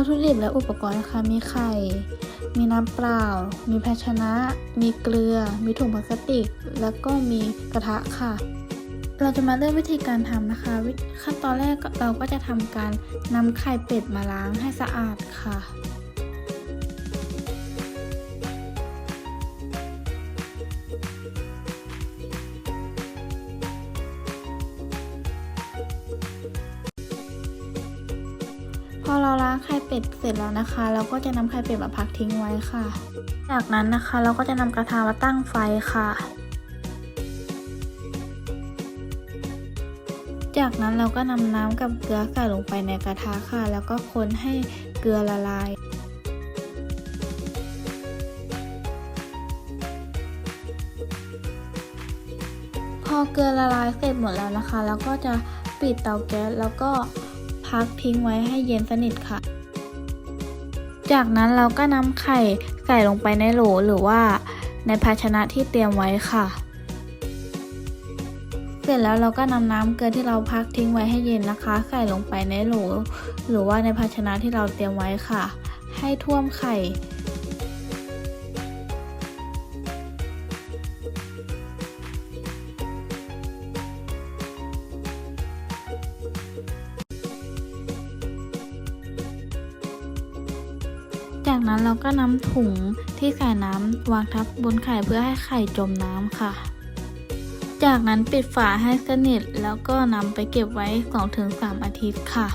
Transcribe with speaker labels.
Speaker 1: วัตถุดิบและอุปกรณ์นะคะมีไข่ มีน้ำเปล่า มีภาชนะ มีเกลือ มีถุงพลาสติก แล้วก็มีกระทะค่ะ เราจะมาเริ่มวิธีการทำนะคะวิขั้นตอนแรกเราก็จะทำการนำไข่เป็ดมาล้างให้สะอาดค่ะ อเราล้างไข่เป็ดเสร็จแล้วนะคะ เราก็จะนำไข่เป็ดมาพักทิ้งไว้ค่ะ จากนั้นนะคะเราก็จะนำกระทะมาตั้งไฟค่ะ จากนั้นเราก็นำน้ำกับเกลือใส่ลงไปในกระทะค่ะ แล้วก็คนให้เกลือละลายพอเกลือละลายเสร็จหมดแล้วนะคะ แล้วก็จะปิดเตาแก๊สแล้วก็ พักทิ้งไว้ให้เย็นสนิทค่ะ จากนั้นเราก็นำไข่ใส่ลงไปในโหลหรือว่าในภาชนะที่เตรียมไว้ค่ะ เสร็จแล้วเราก็นำน้ำเกลือที่เราพักทิ้งไว้ให้เย็นนะคะ ใส่ลงไปในโหลหรือว่าในภาชนะที่เราเตรียมไว้ค่ะ ให้ท่วมไข่ จากนั้นเราก็นำถุงที่ใส่น้ำวางทับบนไข่เพื่อให้ไข่จมน้ำค่ะ จากนั้นปิดฝาให้สนิทแล้วก็นำไปเก็บไว้ 2-3 อาทิตย์ค่ะ